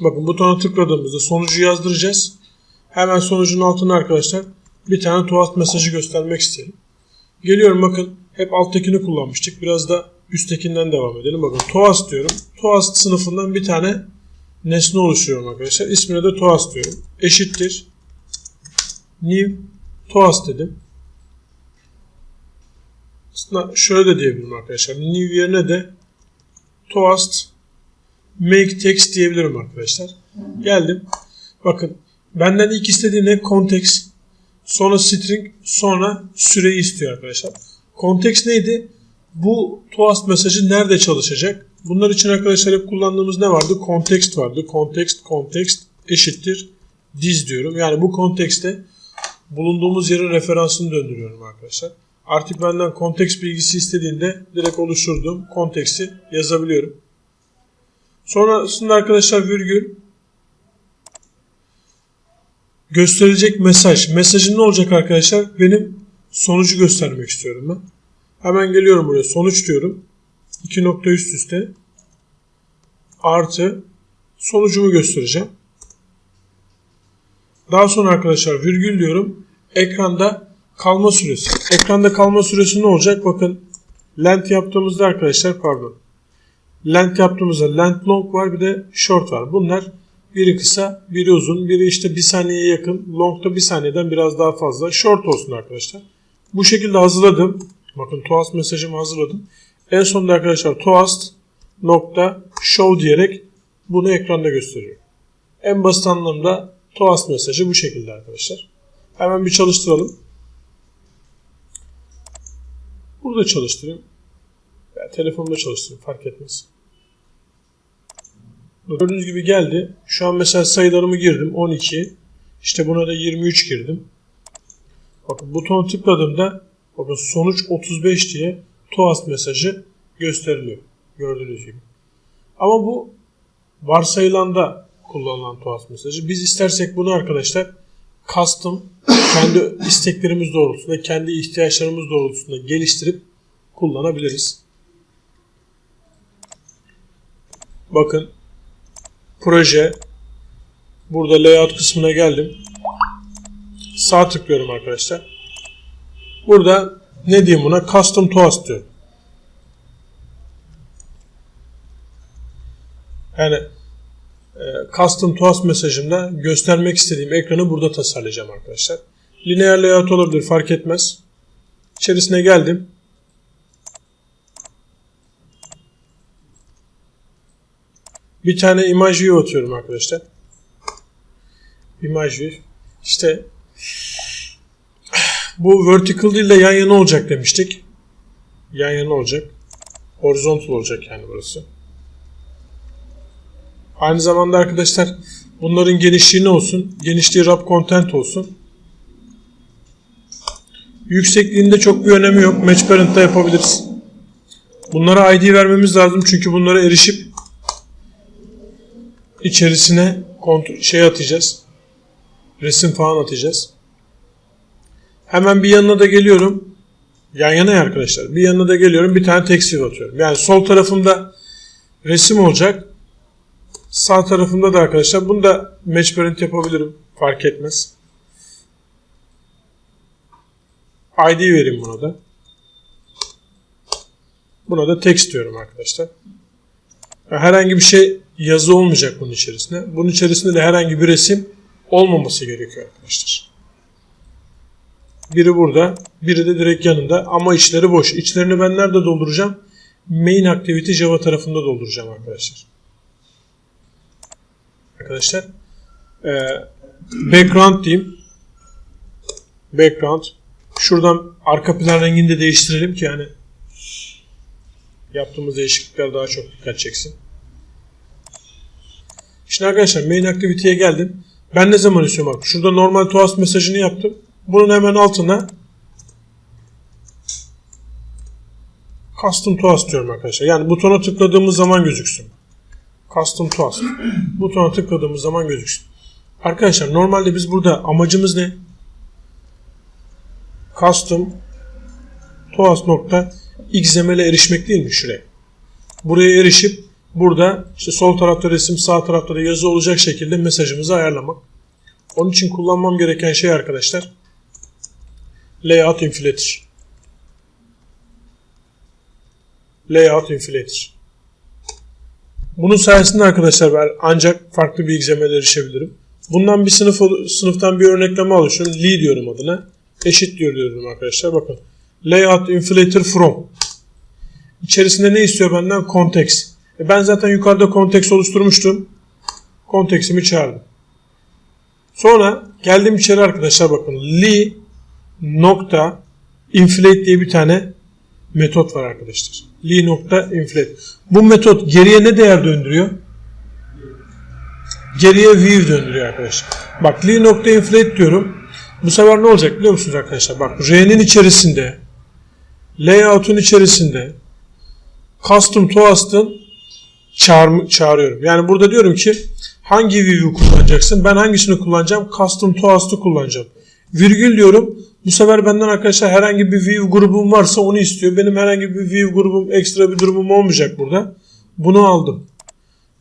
Bakın butona tıkladığımızda sonucu yazdıracağız. Hemen sonucun altına arkadaşlar bir tane toast mesajı göstermek isteyelim. Geliyorum bakın hep alttakini kullanmıştık. Biraz da üsttekinden devam edelim. Bakın toast diyorum. Toast sınıfından bir tane nesne oluşturuyorum arkadaşlar. İsmine de toast diyorum. Eşittir. New toast dedim. Aslında şöyle de diyebilirim arkadaşlar. New yerine de toast make text diyebilirim arkadaşlar. Geldim. Bakın benden ilk istediği ne? Context. Sonra string. Sonra süreyi istiyor arkadaşlar. Context neydi? Bu toast mesajı nerede çalışacak? Bunlar için arkadaşlar hep kullandığımız ne vardı? Context vardı. Context, context eşittir diz diyorum. Yani bu kontekste bulunduğumuz yerin referansını döndürüyorum arkadaşlar. Artık benden konteks bilgisi istediğinde direkt oluşturduğum konteksti yazabiliyorum. Sonrasında arkadaşlar virgül gösterilecek mesaj. Mesajın ne olacak arkadaşlar? Benim sonucu göstermek istiyorum ben. Hemen geliyorum buraya. Sonuç diyorum. 2 nokta üst üste artı sonucumu göstereceğim. Daha sonra arkadaşlar virgül diyorum. Ekranda kalma süresi. Ekranda kalma süresi ne olacak? Bakın length yaptığımızda arkadaşlar pardon. Length yaptığımızda length long var bir de short var. Bunlar biri kısa, biri uzun, biri işte bir saniyeye yakın. Long da bir saniyeden biraz daha fazla. Short olsun arkadaşlar. Bu şekilde hazırladım. Bakın toast mesajımı hazırladım. En sonunda arkadaşlar toast nokta show diyerek bunu ekranda gösteriyorum. En basit anlamda toast mesajı bu şekilde arkadaşlar. Hemen bir çalıştıralım. Burada çalıştırayım. Ya, telefonda çalıştırayım fark etmez. Gördüğünüz gibi geldi. Şu an mesela sayılarımı girdim. 12. İşte buna da 23 girdim. Bakın butona tıkladığımda bakın sonuç 35 diye toast mesajı gösteriliyor. Gördüğünüz gibi. Ama bu varsayılanda kullanılan toast mesajı. Biz istersek bunu arkadaşlar custom kendi isteklerimiz doğrultusunda, kendi ihtiyaçlarımız doğrultusunda geliştirip kullanabiliriz. Bakın proje burada layout kısmına geldim. Sağ tıklıyorum arkadaşlar. Burada ne diyeyim buna? Custom toast diyorum. Yani e, custom toast mesajımda göstermek istediğim ekranı burada tasarlayacağım arkadaşlar. Lineer layout olabilir fark etmez. İçerisine geldim. Bir tane imaj view atıyorum arkadaşlar. Imaj view. İşte bu vertical değil de yan yana olacak demiştik. Yan yana olacak. Horizontal olacak yani burası. Aynı zamanda arkadaşlar bunların genişliği ne olsun? Genişliği wrap content olsun. Yüksekliğinde çok bir önemi yok. Match parent'ta yapabiliriz. Bunlara ID vermemiz lazım çünkü bunlara erişip içerisine şey atacağız. Resim falan atacağız. Hemen bir yanına da geliyorum. Yan yana ya arkadaşlar. Bir yanına da geliyorum. Bir tane view atıyorum. Yani sol tarafımda resim olacak. Sağ tarafımda da arkadaşlar bunu da match parent yapabilirim. Fark etmez. ID vereyim buna da. Buna da text diyorum arkadaşlar. Herhangi bir şey yazı olmayacak bunun içerisinde. Bunun içerisinde de herhangi bir resim olmaması gerekiyor arkadaşlar. Biri burada, biri de direkt yanında ama içleri boş. İçlerini ben nerede dolduracağım? Main Activity Java tarafında dolduracağım arkadaşlar. Arkadaşlar e, background diyeyim. Background. Şuradan arka plan rengini de değiştirelim ki yani yaptığımız değişiklikler daha çok dikkat çeksin. Şimdi arkadaşlar main activity'ye geldim. Ben ne zaman istiyorum bak. Şurada normal toast mesajını yaptım. Bunun hemen altına custom toast diyorum arkadaşlar. Yani butona tıkladığımız zaman gözüksün. Custom toast. Butona tıkladığımız zaman gözüksün. Arkadaşlar normalde biz burada amacımız ne? Custom toast nokta xml'e erişmek değil mi şuraya? Buraya erişip burada işte sol tarafta resim sağ tarafta da yazı olacak şekilde mesajımızı ayarlamak. Onun için kullanmam gereken şey arkadaşlar layout inflator. Layout inflator. Bunun sayesinde arkadaşlar ben ancak farklı bir XML'e erişebilirim. Bundan bir sınıf sınıftan bir örnekleme oluşturuyorum. Li diyorum adına. Eşit diyor diyorum arkadaşlar. Bakın. Layout inflator from. İçerisinde ne istiyor benden? Context. E ben zaten yukarıda context oluşturmuştum. Context'imi çağırdım. Sonra geldim içeri arkadaşlar bakın. Li nokta inflate diye bir tane metot var arkadaşlar. Li nokta inflate. Bu metot geriye ne değer döndürüyor? Geriye view döndürüyor arkadaşlar. Bak li nokta inflate diyorum. Bu sefer ne olacak biliyor musunuz arkadaşlar? Bak R'nin içerisinde layout'un içerisinde custom toast'ın çağır, çağırıyorum. Yani burada diyorum ki hangi view'u kullanacaksın? Ben hangisini kullanacağım? Custom toast'ı kullanacağım. Virgül diyorum. Bu sefer benden arkadaşlar herhangi bir view grubum varsa onu istiyor. Benim herhangi bir view grubum ekstra bir durumum olmayacak burada. Bunu aldım.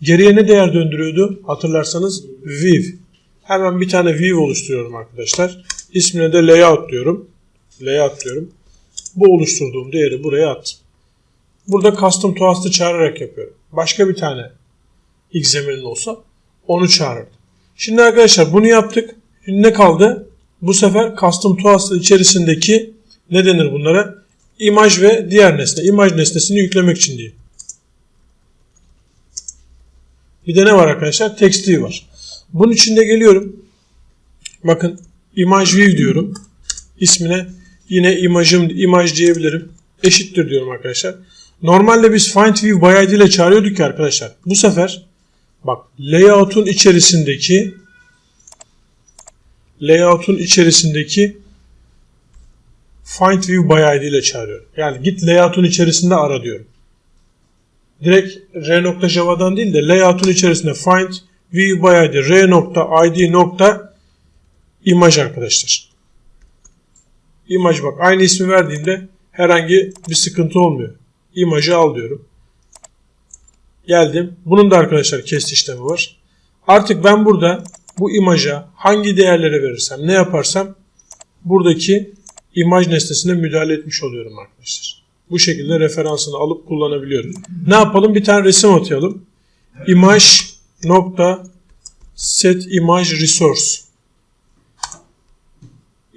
Geriye ne değer döndürüyordu? Hatırlarsanız view. Hemen bir tane view oluşturuyorum arkadaşlar. İsmine de layout diyorum. Layout diyorum. Bu oluşturduğum değeri buraya attım. Burada custom toast'ı çağırarak yapıyorum. Başka bir tane XML'in olsa onu çağırırdım. Şimdi arkadaşlar bunu yaptık. Şimdi ne kaldı? Bu sefer custom toast'ın içerisindeki ne denir bunlara? İmaj ve diğer nesne. İmaj nesnesini yüklemek için diyeyim. Bir de ne var arkadaşlar? Text view var. Bunun içinde geliyorum. Bakın image view diyorum. İsmine yine imajım imaj diyebilirim. Eşittir diyorum arkadaşlar. Normalde biz find view by id ile çağırıyorduk ki arkadaşlar. Bu sefer bak layout'un içerisindeki layout'un içerisindeki find view by id ile çağırıyorum. Yani git layout'un içerisinde ara diyorum. Direkt r.java'dan değil de layout'un içerisinde find view by id r.id nokta arkadaşlar. İmaj bak aynı ismi verdiğimde herhangi bir sıkıntı olmuyor. İmajı al diyorum. Geldim. Bunun da arkadaşlar kest işlemi var. Artık ben burada bu imaja hangi değerlere verirsem ne yaparsam buradaki imaj nesnesine müdahale etmiş oluyorum arkadaşlar. Bu şekilde referansını alıp kullanabiliyorum. Ne yapalım? Bir tane resim atayalım. Image nokta set image resource.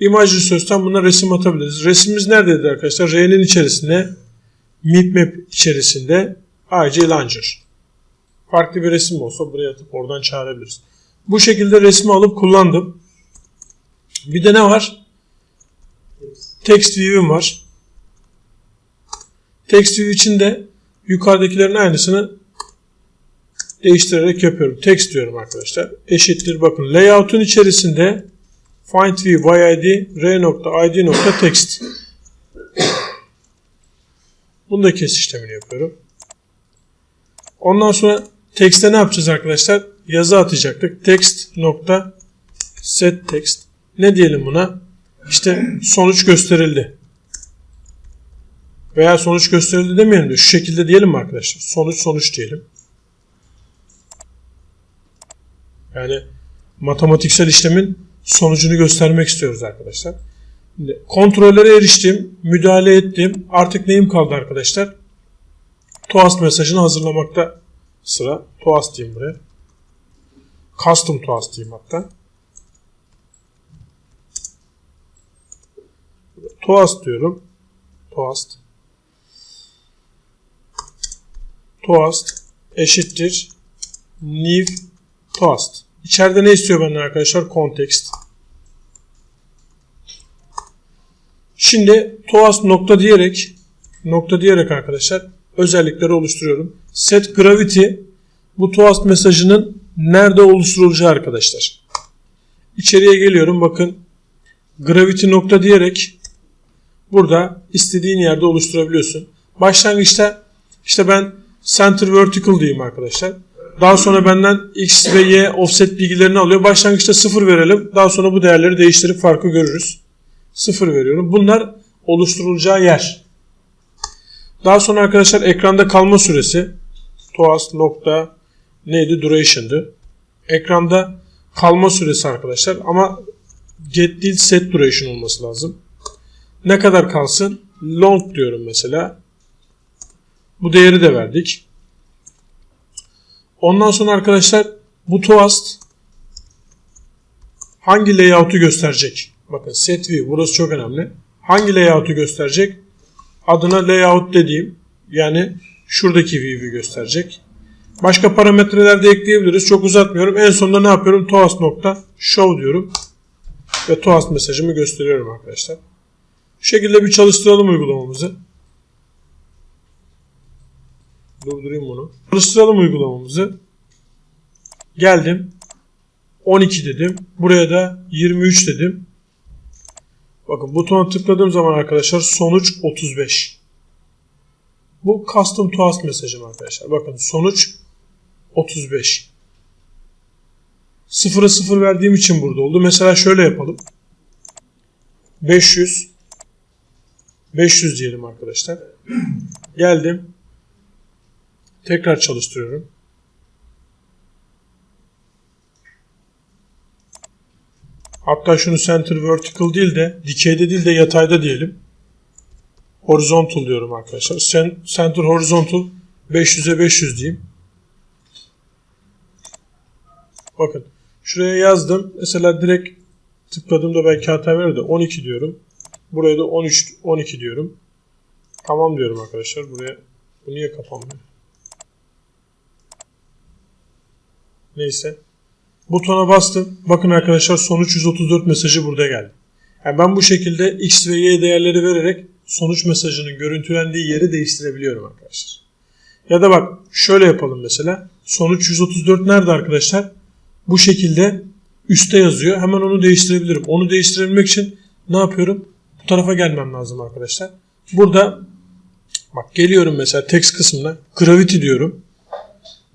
Image resource'tan buna resim atabiliriz. Resmimiz neredeydi arkadaşlar? R'nin içerisinde map içerisinde AC Launcher. Farklı bir resim olsa buraya atıp oradan çağırabiliriz. Bu şekilde resmi alıp kullandım. Bir de ne var? Text view'im var. Text view için de yukarıdakilerin aynısını değiştirerek yapıyorum. Text diyorum arkadaşlar. Eşittir bakın layout'un içerisinde find view by id r.id.text Bunda kes işlemini yapıyorum. Ondan sonra text'e ne yapacağız arkadaşlar? Yazı atacaktık. Text nokta set text. Ne diyelim buna? İşte sonuç gösterildi. Veya sonuç gösterildi demeyelim de şu şekilde diyelim mi arkadaşlar? Sonuç sonuç diyelim. Yani matematiksel işlemin sonucunu göstermek istiyoruz arkadaşlar. Kontrollere eriştim, müdahale ettim. Artık neyim kaldı arkadaşlar? Toast mesajını hazırlamakta sıra. Toast diyeyim buraya. Custom toast diyeyim hatta. Toast diyorum. Toast. Toast eşittir new toast. İçeride ne istiyor benden arkadaşlar? Context. Şimdi toast nokta diyerek nokta diyerek arkadaşlar özellikleri oluşturuyorum. Set gravity bu toast mesajının nerede oluşturulacağı arkadaşlar. İçeriye geliyorum bakın gravity nokta diyerek burada istediğin yerde oluşturabiliyorsun. Başlangıçta işte ben center vertical diyeyim arkadaşlar. Daha sonra benden x ve y offset bilgilerini alıyor. Başlangıçta 0 verelim. Daha sonra bu değerleri değiştirip farkı görürüz. 0 veriyorum. Bunlar oluşturulacağı yer. Daha sonra arkadaşlar ekranda kalma süresi. toast nokta neydi duration'dı. Ekranda kalma süresi arkadaşlar ama get değil set duration olması lazım. Ne kadar kalsın? Long diyorum mesela. Bu değeri de verdik. Ondan sonra arkadaşlar bu toast hangi layout'u gösterecek? Bakın set view burası çok önemli. Hangi layout'u gösterecek? Adına layout dediğim yani şuradaki view'u gösterecek. Başka parametreler de ekleyebiliriz. Çok uzatmıyorum. En sonunda ne yapıyorum? Toast nokta show diyorum. Ve toast mesajımı gösteriyorum arkadaşlar. Bu şekilde bir çalıştıralım uygulamamızı. Durdurayım bunu. Çalıştıralım uygulamamızı. Geldim. 12 dedim. Buraya da 23 dedim. Bakın butona tıkladığım zaman arkadaşlar sonuç 35. Bu custom toast mesajım arkadaşlar. Bakın sonuç 35. 0'a 0 verdiğim için burada oldu. Mesela şöyle yapalım. 500 500 diyelim arkadaşlar. Geldim. Tekrar çalıştırıyorum. Hatta şunu center vertical değil de dikeyde değil de yatayda diyelim. Horizontal diyorum arkadaşlar. Center horizontal 500'e 500 diyeyim. Bakın şuraya yazdım. Mesela direkt tıkladığımda belki hata verir de 12 diyorum. Buraya da 13 12 diyorum. Tamam diyorum arkadaşlar. Buraya bu niye kapanmıyor? Neyse. Butona bastım. Bakın arkadaşlar sonuç 134 mesajı burada geldi. Yani ben bu şekilde X ve Y değerleri vererek sonuç mesajının görüntülendiği yeri değiştirebiliyorum arkadaşlar. Ya da bak şöyle yapalım mesela. Sonuç 134 nerede arkadaşlar? Bu şekilde üstte yazıyor. Hemen onu değiştirebilirim. Onu değiştirebilmek için ne yapıyorum? Bu tarafa gelmem lazım arkadaşlar. Burada bak geliyorum mesela text kısmına. Gravity diyorum.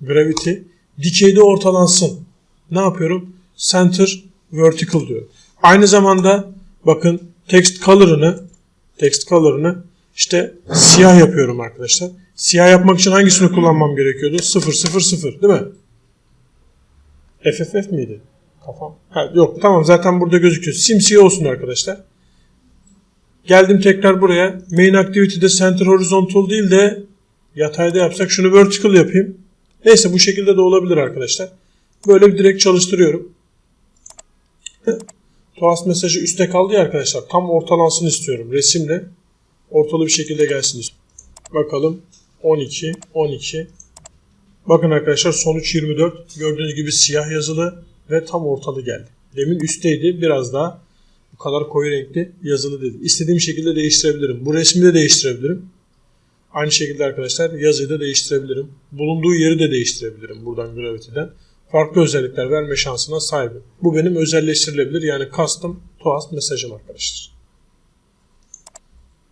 Gravity. Dikeyde ortalansın. Ne yapıyorum? Center vertical diyorum. Aynı zamanda bakın text color'ını text color'ını işte siyah yapıyorum arkadaşlar. Siyah yapmak için hangisini kullanmam gerekiyordu? 0 0 0 değil mi? FFF miydi? Kafam. Ha, yok tamam zaten burada gözüküyor. Simsiyah olsun arkadaşlar. Geldim tekrar buraya. Main activity'de center horizontal değil de yatayda yapsak şunu vertical yapayım. Neyse bu şekilde de olabilir arkadaşlar. Böyle bir direkt çalıştırıyorum. Toast mesajı üstte kaldı ya arkadaşlar. Tam ortalansın istiyorum. Resimle ortalı bir şekilde gelsin istiyorum. Bakalım. 12, 12. Bakın arkadaşlar sonuç 24. Gördüğünüz gibi siyah yazılı ve tam ortalı geldi. Demin üstteydi. Biraz daha bu kadar koyu renkli yazılı dedi. İstediğim şekilde değiştirebilirim. Bu resmi de değiştirebilirim. Aynı şekilde arkadaşlar yazıyı da değiştirebilirim. Bulunduğu yeri de değiştirebilirim buradan Gravity'den. Farklı özellikler verme şansına sahibim. Bu benim özelleştirilebilir yani custom toast mesajım arkadaşlar.